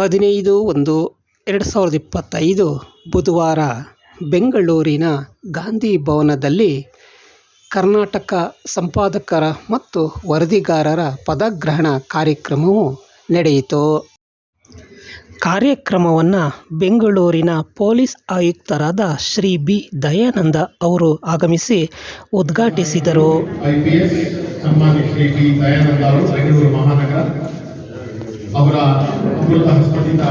ಹದಿನೈದು ಒಂದು ಎರಡು ಸಾವಿರದ ಇಪ್ಪತ್ತೈದು ಬುಧವಾರ ಬೆಂಗಳೂರಿನ ಗಾಂಧಿ ಭವನದಲ್ಲಿ ಕರ್ನಾಟಕ ಸಂಪಾದಕರ ಮತ್ತು ವರದಿಗಾರರ ಪದಗ್ರಹಣ ಕಾರ್ಯಕ್ರಮವು ನಡೆಯಿತು. ಕಾರ್ಯಕ್ರಮವನ್ನು ಬೆಂಗಳೂರಿನ ಪೊಲೀಸ್ ಆಯುಕ್ತರಾದ ಶ್ರೀ ಬಿ ದಯಾನಂದ ಅವರು ಆಗಮಿಸಿ ಉದ್ಘಾಟಿಸಿದರು. I P S Shri B Dayananda ಅವರು, ಬೆಂಗಳೂರು ಮಹಾನಗರ ಅವರ ಅಮೃತ ಹಸ್ತದಿಂದ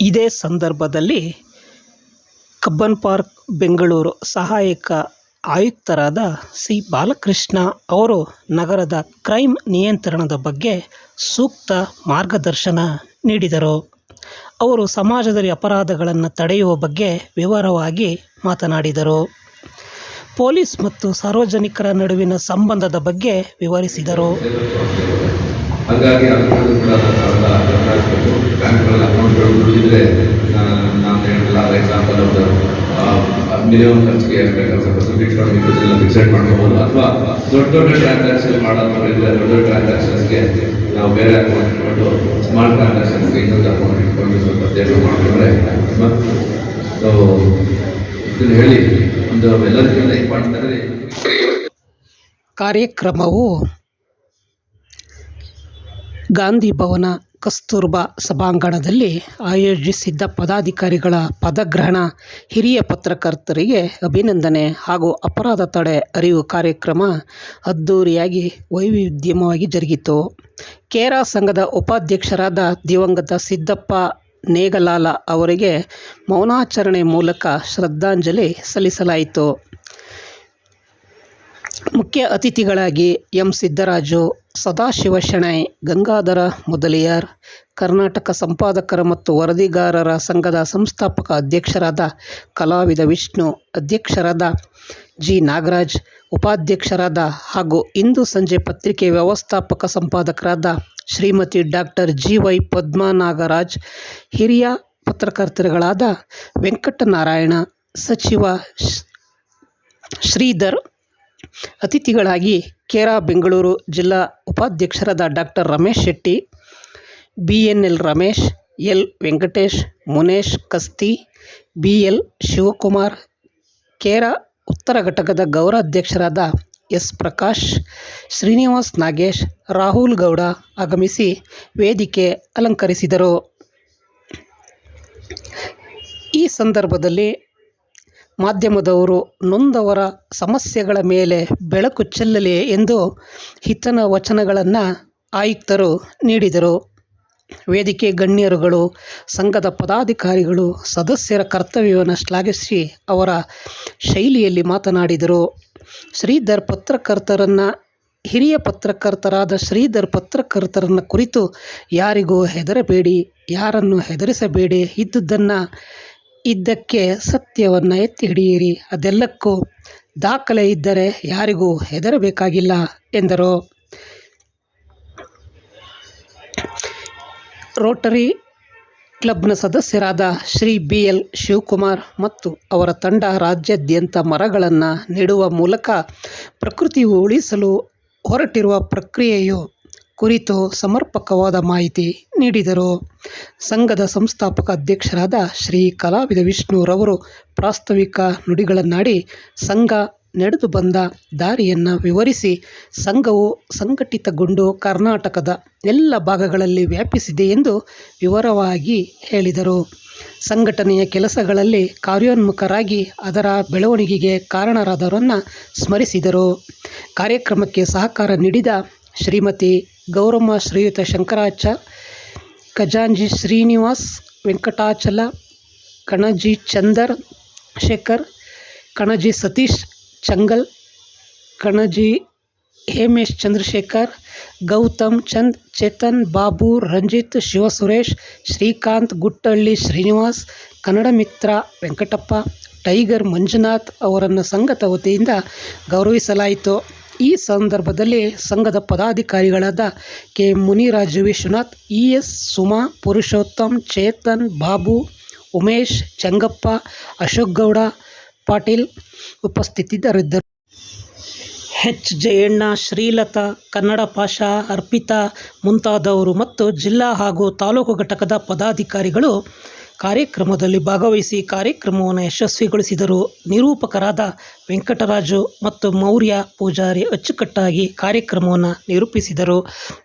ಇದೇ ಸಂದರ್ಭದಲ್ಲಿ ಕಬ್ಬನ್ ಪಾರ್ಕ್ ಬೆಂಗಳೂರು ಸಹಾಯಕ ಆಯುಕ್ತರಾದ ಸಿ ಬಾಲಕೃಷ್ಣ ಅವರು ನಗರದ ಕ್ರೈಮ್ ನಿಯಂತ್ರಣದ ಬಗ್ಗೆ ಸೂಕ್ತ ಮಾರ್ಗದರ್ಶನ ನೀಡಿದರು. ಅವರು ಸಮಾಜದಲ್ಲಿ ಅಪರಾಧಗಳನ್ನು ತಡೆಯುವ ಬಗ್ಗೆ ವಿವರವಾಗಿ ಮಾತನಾಡಿದರು. ಪೊಲೀಸ್ ಮತ್ತು ಸಾರ್ವಜನಿಕರ ನಡುವಿನ ಸಂಬಂಧದ ಬಗ್ಗೆ ವಿವರಿಸಿದರು. ಹಾಗಾಗಿ ಮಿನಿಮಮ್ ಖರ್ಚಿಗೆ ಸ್ವಲ್ಪ ಎಲ್ಲ ಫಿಕ್ಸೆಡ್ ಅಥವಾ ದೊಡ್ಡ ದೊಡ್ಡ ಟ್ರಾನ್ಸಾಕ್ಷನ್ ಮಾಡೋದು ಇದ್ರೆ ದೊಡ್ಡ ದೊಡ್ಡ ಟ್ರಾನ್ಸಾಕ್ಷನ್ಸ್ಗೆ ನಾವು ಬೇರೆ ಅಕೌಂಟ್ ಇಟ್ಕೊಂಡು ಸ್ಮಾಲ್ ಟ್ರಾನ್ಸಾಕ್ಷನ್ಸ್ಗೆ ಇನ್ನೊಂದು ಅಕೌಂಟ್ ಇಟ್ಕೊಂಡು ಸ್ವಲ್ಪ ಸೇವ್ ಮಾಡಿಕೊಂಡ್ರೆ ಸೊ ಹೇಳಿ. ಕಾರ್ಯಕ್ರಮವು ಗಾಂಧಿ ಭವನ ಕಸ್ತೂರ್ಬಾ ಸಭಾಂಗಣದಲ್ಲಿ ಆಯೋಜಿಸಿದ್ದ ಪದಾಧಿಕಾರಿಗಳ ಪದಗ್ರಹಣ ಹಿರಿಯ ಪತ್ರಕರ್ತರಿಗೆ ಅಭಿನಂದನೆ ಹಾಗೂ ಅಪರಾಧ ತಡೆ ಅರಿವು ಕಾರ್ಯಕ್ರಮ ಅದ್ಧೂರಿಯಾಗಿ ವೈವಿಧ್ಯಮವಾಗಿ ಜರುಗಿತು. ಕೇರಾ ಸಂಘದ ಉಪಾಧ್ಯಕ್ಷರಾದ ದಿವಂಗತ ಸಿದ್ದಪ್ಪ ನೇಗಲಾಲ ಅವರಿಗೆ ಮೌನಾಚರಣೆ ಮೂಲಕ ಶ್ರದ್ಧಾಂಜಲಿ ಸಲ್ಲಿಸಲಾಯಿತು. ಮುಖ್ಯ ಅತಿಥಿಗಳಾಗಿ ಎಂ. ಸಿದ್ದರಾಜು, ಸದಾಶಿವ ಶೆಣೈ, ಗಂಗಾಧರ ಮೊದಲಿಯಾರ್, ಕರ್ನಾಟಕ ಸಂಪಾದಕರ ಮತ್ತು ವರದಿಗಾರರ ಸಂಘದ ಸಂಸ್ಥಾಪಕ ಅಧ್ಯಕ್ಷರಾದ ಕಲಾವಿದ ವಿಷ್ಣು, ಅಧ್ಯಕ್ಷರಾದ ಜಿ. ನಾಗರಾಜ್, ಉಪಾಧ್ಯಕ್ಷರಾದ ಹಾಗೂ ಇಂದು ಸಂಜೆ ಪತ್ರಿಕೆ ವ್ಯವಸ್ಥಾಪಕ ಸಂಪಾದಕರಾದ Shrimati doctor G Y Padmanagaraj, ಹಿರಿಯ ಪತ್ರಕರ್ತರುಗಳಾದ ವೆಂಕಟನಾರಾಯಣ, ಸಚಿವ ಶ್ರೀಧರ್, ಅತಿಥಿಗಳಾಗಿ ಕೇರಾ, ಬೆಂಗಳೂರು ಜಿಲ್ಲಾ ಉಪಾಧ್ಯಕ್ಷರಾದ doctor Ramesh Shetty B N L Ramesh, L Venkatesh, Munesh Kasti B L Shivakumar, ಕೇರಾ ಉತ್ತರ ಘಟಕದ ಗೌರವಾಧ್ಯಕ್ಷರಾದ ಎಸ್ ಪ್ರಕಾಶ್, ಶ್ರೀನಿವಾಸ್ ನಾಗೇಶ್, ರಾಹುಲ್ ಗೌಡ ಆಗಮಿಸಿ ವೇದಿಕೆ ಅಲಂಕರಿಸಿದರು. ಈ ಸಂದರ್ಭದಲ್ಲಿ ಮಾಧ್ಯಮದವರು ನೊಂದವರ ಸಮಸ್ಯೆಗಳ ಮೇಲೆ ಬೆಳಕು ಚೆಲ್ಲಲಿ ಎಂದು ಹಿತನ ವಚನಗಳನ್ನು ಆಯುಕ್ತರು ನೀಡಿದರು. ವೇದಿಕೆ ಗಣ್ಯರುಗಳು, ಸಂಘದ ಪದಾಧಿಕಾರಿಗಳು, ಸದಸ್ಯರ ಕರ್ತವ್ಯವನ್ನು ಶ್ಲಾಘಿಸಿ ಅವರ ಶೈಲಿಯಲ್ಲಿ ಮಾತನಾಡಿದರು. ಶ್ರೀಧರ್ ಪತ್ರಕರ್ತರನ್ನು, ಹಿರಿಯ ಪತ್ರಕರ್ತರಾದ ಶ್ರೀಧರ್ ಪತ್ರಕರ್ತರನ್ನು ಕುರಿತು ಯಾರಿಗೂ ಹೆದರಬೇಡಿ, ಯಾರನ್ನು ಹೆದರಿಸಬೇಡಿ. ಇದ್ದುದನ್ನು, ಇದ್ದಕ್ಕೆ ಸತ್ಯವನ್ನು ಎತ್ತಿ ಹಿಡಿಯಿರಿ ಅದೆಲ್ಲಕ್ಕೂ ದಾಖಲೆ ಇದ್ದರೆ ಯಾರಿಗೂ ಹೆದರಬೇಕಾಗಿಲ್ಲ ಎಂದರು. ರೋಟರಿ ಕ್ಲಬ್ನ ಸದಸ್ಯರಾದ ಶ್ರೀ ಬಿ ಎಲ್ ಶಿವಕುಮಾರ್ ಮತ್ತು ಅವರ ತಂಡ ರಾಜ್ಯಾದ್ಯಂತ ಮರಗಳನ್ನು ನೆಡುವ ಮೂಲಕ ಪ್ರಕೃತಿ ಉಳಿಸಲು ಹೊರಟಿರುವ ಪ್ರಕ್ರಿಯೆಯು ಕುರಿತು ಸಮರ್ಪಕವಾದ ಮಾಹಿತಿ ನೀಡಿದರು. ಸಂಘದ ಸಂಸ್ಥಾಪಕ ಅಧ್ಯಕ್ಷರಾದ ಶ್ರೀ ಕಲಾವಿದ ವಿಷ್ಣುರವರು ಪ್ರಾಸ್ತಾವಿಕ ನುಡಿಗಳನ್ನಾಡಿ, ಸಂಘ ನಡೆದು ಬಂದ ದಾರಿಯನ್ನು ವಿವರಿಸಿ ಸಂಘವು ಸಂಘಟಿತಗೊಂಡು ಕರ್ನಾಟಕದ ಎಲ್ಲ ಭಾಗಗಳಲ್ಲಿ ವ್ಯಾಪಿಸಿದೆ ಎಂದು ವಿವರವಾಗಿ ಹೇಳಿದರು. ಸಂಘಟನೆಯ ಕೆಲಸಗಳಲ್ಲಿ ಕಾರ್ಯೋನ್ಮುಖರಾಗಿ ಅದರ ಬೆಳವಣಿಗೆಗೆ ಕಾರಣರಾದವರನ್ನು ಸ್ಮರಿಸಿದರು. ಕಾರ್ಯಕ್ರಮಕ್ಕೆ ಸಹಕಾರ ನೀಡಿದ ಶ್ರೀಮತಿ ಗೌರಮ್ಮ ಶ್ರೀಯುತ ಶಂಕರಾಚ, ಖಜಾಂಜಿ ಶ್ರೀನಿವಾಸ್, ವೆಂಕಟಾಚಲ, ಕಣಜಿ ಚಂದರ್ ಶೇಖರ್, ಕಣಜಿ ಸತೀಶ್ ಚಂಗಲ್, ಕಣಜಿ, ಹೇಮೇಶ್ ಚಂದ್ರಶೇಖರ್, ಗೌತಮ್ ಚಂದ್, ಚೇತನ್ ಬಾಬು, ರಂಜಿತ್ ಶಿವಸುರೇಶ್ ಶ್ರೀಕಾಂತ್, ಗುಟ್ಟಳ್ಳಿ ಶ್ರೀನಿವಾಸ್, ಕನ್ನಡ ಮಿತ್ರ ವೆಂಕಟಪ್ಪ, ಟೈಗರ್ ಮಂಜುನಾಥ್ ಅವರನ್ನು ಸಂಘದ ವತಿಯಿಂದ ಗೌರವಿಸಲಾಯಿತು. ಈ ಸಂದರ್ಭದಲ್ಲಿ ಸಂಘದ ಪದಾಧಿಕಾರಿಗಳಾದ K. Muniraju Vishwanath E S Suma, Purushottam, Chetan Babu, Umesh, Changappa, Ashok Gowda Patil ಉಪಸ್ಥಿತರಿದ್ದರು. ಎಚ್. ಜಯಣ್ಣ, ಶ್ರೀಲತಾ, ಕನ್ನಡ ಪಾಷಾ, ಅರ್ಪಿತಾ ಮುಂತಾದವರು ಮತ್ತು ಜಿಲ್ಲಾ ಹಾಗೂ ತಾಲೂಕು ಘಟಕದ ಪದಾಧಿಕಾರಿಗಳು ಕಾರ್ಯಕ್ರಮದಲ್ಲಿ ಭಾಗವಹಿಸಿ ಕಾರ್ಯಕ್ರಮವನ್ನು ಯಶಸ್ವಿಗೊಳಿಸಿದರು. ನಿರೂಪಕರಾದ ವೆಂಕಟರಾಜು ಮತ್ತು ಮೌರ್ಯ ಪೂಜಾರಿ ಅಚ್ಚುಕಟ್ಟಾಗಿ ಕಾರ್ಯಕ್ರಮವನ್ನು ನಿರೂಪಿಸಿದರು.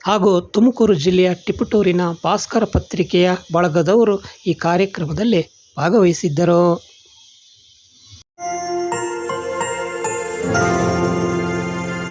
ಹಾಗೂ ತುಮಕೂರು ಜಿಲ್ಲೆಯ ಟಿಪುಟೂರಿನ ಭಾಸ್ಕರ ಪತ್ರಿಕೆಯ ಬಳಗದವರು ಈ ಕಾರ್ಯಕ್ರಮದಲ್ಲಿ ಭಾಗವಹಿಸಿದ್ದರು.